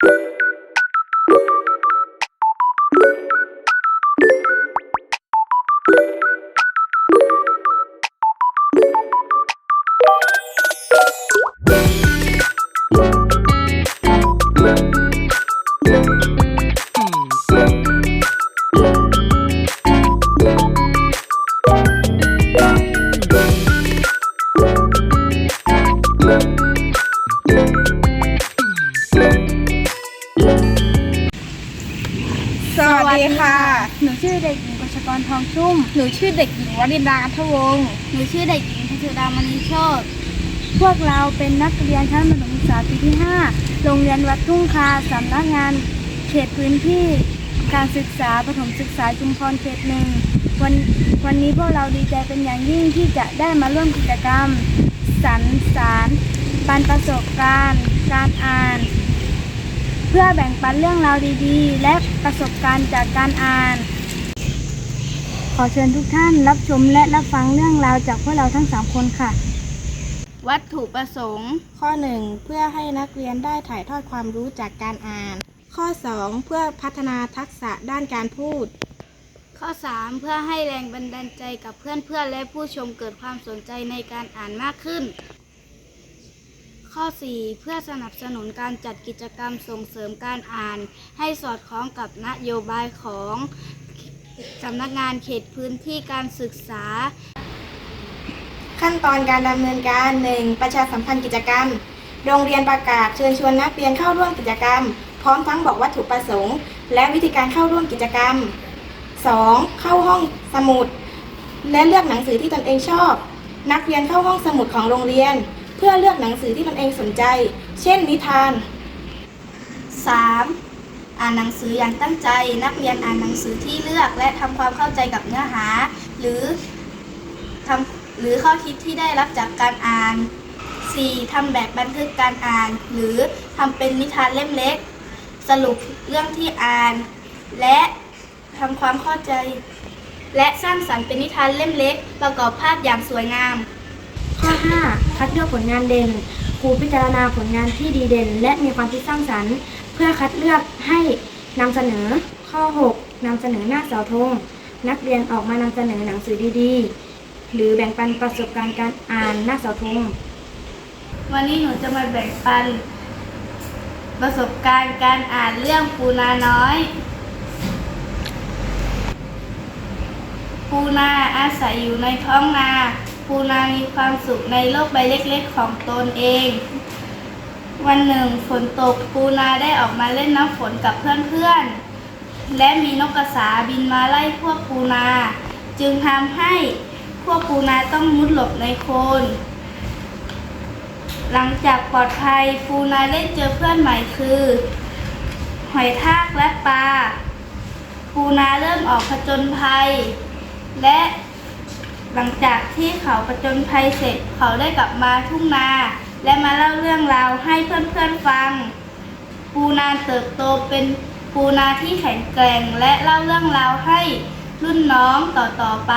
ส กรทองชุ่ม หนูชื่อเด็กหญิงวรินดาอัธวงศ์ หนูชื่อเด็กหญิงพัชรามณีโชตพวกเราเป็นนักเรียนชั้นประถมศึกษาปีที่ 5 โรงเรียนวัดทุ่งคาสำนักงาน เขตพื้นที่ การศึกษาประถมศึกษาชุมพรเขตหนึ่งวันวันนี้พวกเราดีใจเป็นอย่างยิ่งที่จะได้มาร่วมกิจกรรมสรรสารปันประสบการณ์ การอ่าน เพื่อแบ่งปันเรื่องราวดีๆ และประสบการณ์จากการอ่าน ขอเชิญทุกท่านรับชมและรับฟังเรื่องราวจากพวกเราทั้งสามคนค่ะ วัตถุประสงค์ ข้อ 1 เพื่อให้นักเรียนได้ถ่ายทอดความรู้จากการอ่าน ข้อ 2 เพื่อพัฒนาทักษะด้านการพูด ข้อ 3 เพื่อให้แรงบันดาลใจกับเพื่อนๆและผู้ชมเกิดความสนใจในการอ่านมากขึ้น ข้อ 4 เพื่อสนับสนุนการจัดกิจกรรมส่งเสริมการอ่าน ให้สอดคล้องกับนโยบายของ สำนักงานเขตพื้นที่การศึกษา ขั้นตอนการดำเนินการ 1. ประชาสัมพันธ์กิจกรรม โรงเรียนประกาศเชิญชวนนักเรียนเข้าร่วมกิจกรรม พร้อมทั้งบอกวัตถุประสงค์ และวิธีการเข้าร่วมกิจกรรม 2. เข้าห้องสมุด และเลือกหนังสือที่ตนเองชอบ นักเรียนเข้าห้องสมุดของโรงเรียน เพื่อเลือกหนังสือที่ตนเองสนใจ เช่น นิทาน 3. อ่านหนังสืออย่างตั้งใจ นักเรียนอ่านหนังสือที่เลือก และทำความเข้าใจกับเนื้อหา หรือทำหรือข้อคิดที่ได้รับจากการอ่าน 4. ทำแบบบันทึกการอ่าน หรือทำเป็นนิทานเล่มเล็ก สรุปเรื่องที่อ่าน และทำความเข้าใจ และสร้างสรรค์เป็นนิทานเล่มเล็ก ประกอบภาพอย่างสวยงาม ข้อ 5 คัดเลือกผลงานเด่นครูพิจารณาผลงานที่ดีเด่น และมีความคิดสร้างสรรค์ พื่อคัดเลือกให้นำเสนอข้อ 6นำเสนอหน้าเสาธงนักเรียนออกมานำเสนอหนังสือดีๆ หรือแบ่งปันประสบการณ์การอ่านหน้าเสาธงวันนี้หนูจะมาแบ่งปัน ประสบการณ์การอ่านเรื่องปูนาน้อยปูนาอาศัยอยู่ในท้องนาปูนามีความสุขในโลกใบเล็กๆของตนเอง วันหนึ่งฝนตกปูนาได้ออกมาเล่นน้ำฝนกับเพื่อนๆ และมีนกกระสาบินมาไล่พวกปูนา จึงทำให้พวกปูนาต้องมุดหลบในโคลนหลังจากปลอดภัยปูนาได้เจอเพื่อนใหม่คือ หอยทากและปลาปูนาเริ่มออกผจญภัย และหลังจากที่เขาผจญภัยเสร็จเขาได้กลับมาทุ่งนา และมาเล่าเรื่องราวให้เพื่อนๆฟัง ปูนาเติบโตเป็นปูนาที่แข็งแกร่งและเล่าเรื่องราวให้รุ่นน้องต่อๆไป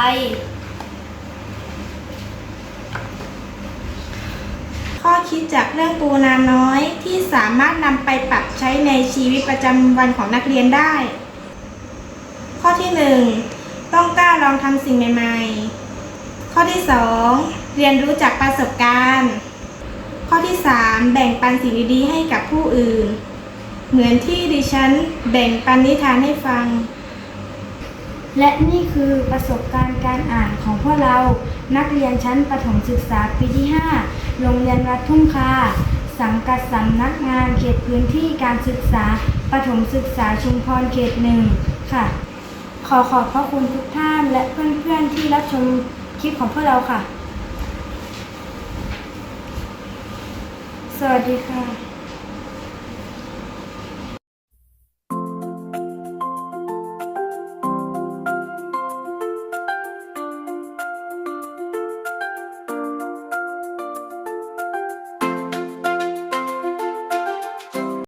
ข้อคิดจากเรื่องปูนาน้อยที่สามารถนำไปปรับใช้ในชีวิตประจำวันของนักเรียนได้ ข้อที่ 1 ต้องกล้าลองทำสิ่งใหม่ ๆ ข้อที่ 2 เรียนรู้จากประสบการณ์ ข้อที่ 3 แบ่งปันสิ่งดีๆให้กับผู้อื่น เหมือนที่ดิฉันแบ่งปันนิทานให้ฟัง และนี่คือประสบการณ์การอ่านของพวกเรา นักเรียนชั้นประถมศึกษาปีที่ 5 โรงเรียนวัดทุ่งคา สังกัดสำนักงานเขตพื้นที่การศึกษาประถมศึกษาชุมพรเขตหนึ่งค่ะ ขอขอบพระคุณทุกท่านและเพื่อนๆที่รับชมคลิปของพวกเราค่ะ สวัสดีค่ะ